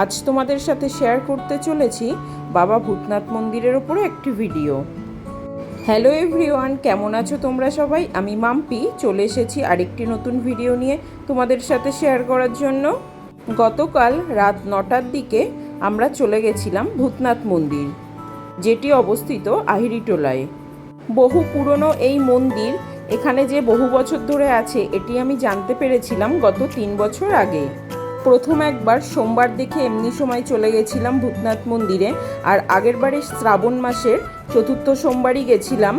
আজ তোমাদের সাথে শেয়ার করতে চলেছি বাবা ভূতনাথ মন্দিরের ওপরে একটি ভিডিও হ্যালো এভরিওয়ান কেমন আছো তোমরা সবাই? আমি মাম্পি, চলে এসেছি আরেকটি নতুন ভিডিও নিয়ে তোমাদের সাথে শেয়ার করার জন্য। গতকাল রাত নটার দিকে আমরা চলে গেছিলাম ভূতনাথ মন্দির, যেটি অবস্থিত আহিরিটোলায়। বহু পুরনো এই মন্দির এখানে যে বহু বছর ধরে আছে, এটি আমি জানতে পেরেছিলাম গত তিন বছর আগে। প্রথম একবার সোমবার দেখে এমনি সময় চলে গেছিলাম ভূতনাথ মন্দিরে। আর আগেরবারে শ্রাবণ মাসের চতুর্থ সোমবারই গেছিলাম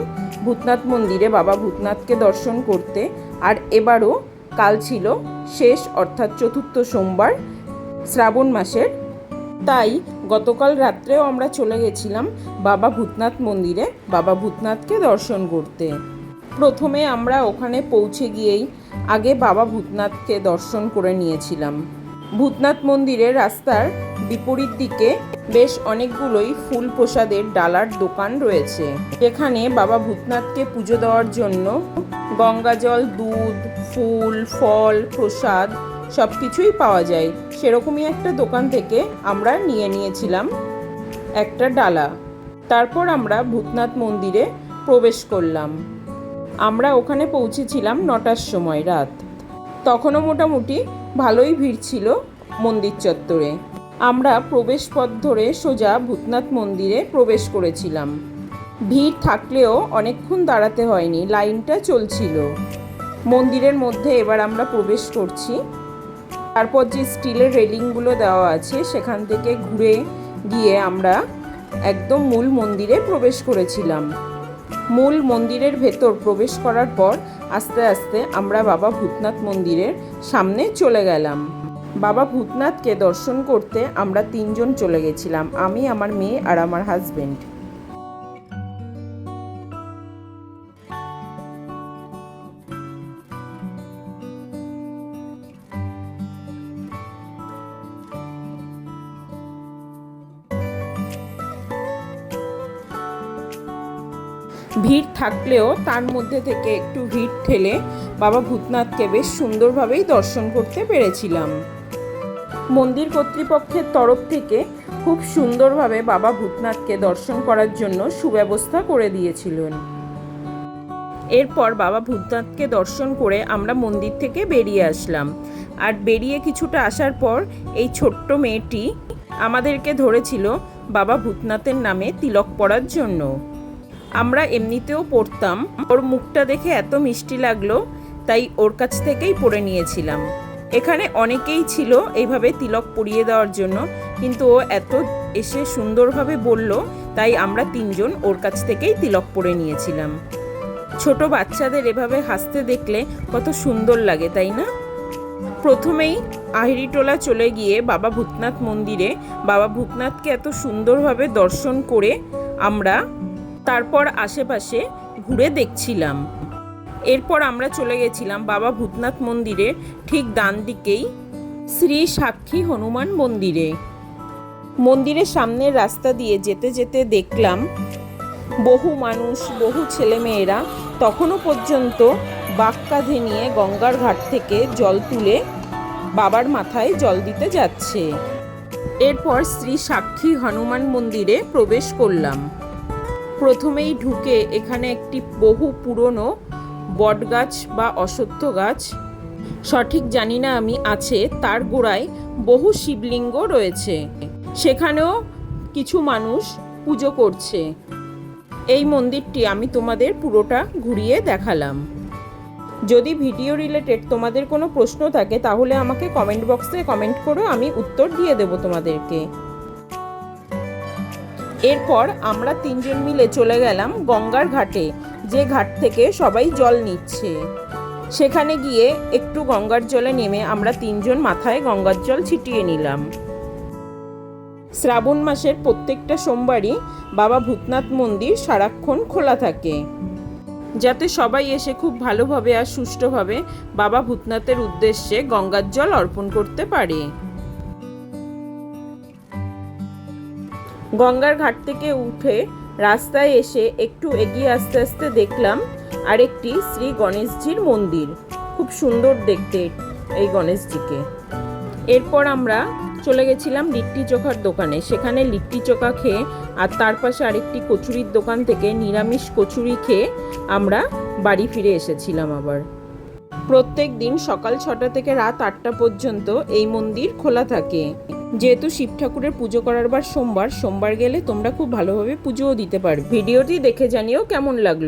ভূতনাথ মন্দিরে বাবা ভূতনাথকে দর্শন করতে। আর এবারও কাল ছিল শেষ, অর্থাৎ চতুর্থ সোমবার শ্রাবণ মাসের। তাই গতকাল রাত্রেও আমরা চলে গেছিলাম বাবা ভূতনাথ মন্দিরে, বাবা ভূতনাথকে দর্শন করতে। প্রথমে আমরা ওখানে পৌঁছে গিয়েই আগে বাবা ভূতনাথকে দর্শন করে নিয়েছিলাম। ভূতনাথ মন্দিরের রাস্তার বিপরীত দিকে বেশ অনেকগুলোই ফুল প্রসাদের ডালার দোকান রয়েছে। যেখানে বাবা ভূতনাথকে পুজো দেওয়ার জন্য গঙ্গাজল দুধ, ফুল, ফল, প্রসাদ সব কিছুই পাওয়া যায়। সেরকমই একটা দোকান থেকে আমরা নিয়ে নিয়েছিলাম একটা ডালা। তারপর আমরা ভূতনাথ মন্দিরে প্রবেশ করলাম। আমরা ওখানে পৌঁছেছিলাম নটার সময়, রাত। তখনও মোটামুটি ভালোই ভিড় ছিল মন্দির চত্বরে। আমরা প্রবেশ পথ ধরে সোজা ভূতনাথ মন্দিরে প্রবেশ করেছিলাম। ভিড় থাকলেও অনেকক্ষণ দাঁড়াতে হয়নি, লাইনটা চলছিল। মন্দিরের মধ্যে এবার আমরা প্রবেশ করছি। তারপর যে স্টিলের রেলিংগুলো দেওয়া আছে, সেখান থেকে ঘুরে গিয়ে আমরা একদম মূল মন্দিরে প্রবেশ করেছিলাম। মূল মন্দিরের ভেতর প্রবেশ করার পর আস্তে আস্তে আমরা বাবা ভূতনাথ মন্দিরের সামনে চলে গেলাম। বাবা ভূতনাথকে দর্শন করতে আমরা তিনজন চলে গেছিলাম, আমি, আমার মেয়ে আর আমার হাজবেন্ড ভিড় থাকলেও তার মধ্যে থেকে একটু ভিড় ঠেলে বাবা ভূতনাথকে বেশ সুন্দরভাবেই দর্শন করতে পেরেছিলাম। মন্দির কর্তৃপক্ষের তরফ থেকে খুব সুন্দরভাবে বাবা ভূতনাথকে দর্শন করার জন্য সুব্যবস্থা করে দিয়েছিলেন। এরপর বাবা ভূতনাথকে দর্শন করে আমরা মন্দির থেকে বেরিয়ে আসলাম। আর বেরিয়ে কিছুটা আসার পর এই ছোট্ট মেয়েটি আমাদেরকে ধরেছিল বাবা ভূতনাথের নামে তিলক পড়ার জন্য। আমরা এমনিতেও পড়তাম। ওর মুখটা দেখে এত মিষ্টি লাগল, তাই ওর কাছ থেকেই পড়ে নিয়েছিলাম। এখানে অনেকেই ছিল এইভাবে তিলক পরিয়ে দেওয়ার জন্য, কিন্তু ও এত এসে সুন্দরভাবে বলল, তাই আমরা তিনজন ওর কাছ থেকেই তিলক পরে নিয়েছিলাম। ছোট বাচ্চাদের এভাবে হাসতে দেখলে কত সুন্দর লাগে, তাই না? প্রথমেই আহিরিটোলা চলে গিয়ে বাবা ভূতনাথ মন্দিরে, বাবা ভূতনাথকে এত সুন্দরভাবে দর্শন করে আমরা তারপর আশেপাশে ঘুরে দেখছিলাম। এরপর আমরা চলে গেছিলাম বাবা ভূতনাথ মন্দিরের ঠিক ডান দিকেই শ্রী সাক্ষী হনুমান মন্দিরে। মন্দিরের সামনের রাস্তা দিয়ে যেতে যেতে দেখলাম বহু মানুষ, বহু ছেলেমেয়েরা তখনও পর্যন্ত বাঁক কাঁধে নিয়ে গঙ্গার ঘাট থেকে জল তুলে বাবার মাথায় জল দিতে যাচ্ছে। এরপর শ্রী সাক্ষী হনুমান মন্দিরে প্রবেশ করলাম। প্রথমেই ঢুকে এখানে একটি বহু পুরনো বটগাছ বা অশ্বত্থ গাছ। সঠিক জানি না আমি, আছে। তার গোড়ায় বহু শিবলিঙ্গ রয়েছে। সেখানেও কিছু মানুষ পুজো করছে। এই মন্দিরটি আমি তোমাদের পুরোটা ঘুরিয়ে দেখালাম। যদি ভিডিও রিলেটেড তোমাদের কোনো প্রশ্ন থাকে, তাহলে আমাকে কমেন্ট বক্সে কমেন্ট করো, আমি উত্তর দিয়ে দেবো তোমাদেরকে। এরপর আমরা তিনজন মিলে চলে গেলাম গঙ্গার ঘাটে, যে ঘাট থেকে সবাই জল নিচ্ছে। সেখানে গিয়ে একটু গঙ্গার জলে নেমে আমরা তিনজন মাথায় গঙ্গার জল ছিটিয়ে নিলাম। শ্রাবণ মাসের প্রত্যেকটা সোমবারই বাবা ভূতনাথ মন্দির সারাক্ষণ খোলা থাকে। যাতে সবাই এসে খুব ভালোভাবে আর সুষ্ঠুভাবে বাবা ভূতনাথের উদ্দেশ্যে গঙ্গার জল অর্পণ করতে পারে। গঙ্গার ঘাট থেকে উঠে রাস্তায় এসে একটু এগিয়ে আস্তে আস্তে দেখলাম আরেকটি শ্রী গণেশজির মন্দির। খুব সুন্দর দেখতে এই গণেশজিকে। এরপর আমরা চলে গেছিলাম লিট্টি চোখার দোকানে। সেখানে লিট্টি চোখা খেয়ে আর তার পাশে আরেকটি কচুরির দোকান থেকে নিরামিষ কচুরি খেয়ে আমরা বাড়ি ফিরে এসেছিলাম আবার। প্রত্যেক দিন সকাল ছটা থেকে রাত আটটা পর্যন্ত এই মন্দির খোলা থাকে। যেহেতু শিব ঠাকুরের পুজো করার বার সোমবার সোমবার গেলে তোমরা খুব ভালোভাবে পুজোও দিতে পারবে। ভিডিওটি দেখে জানিও কেমন লাগল।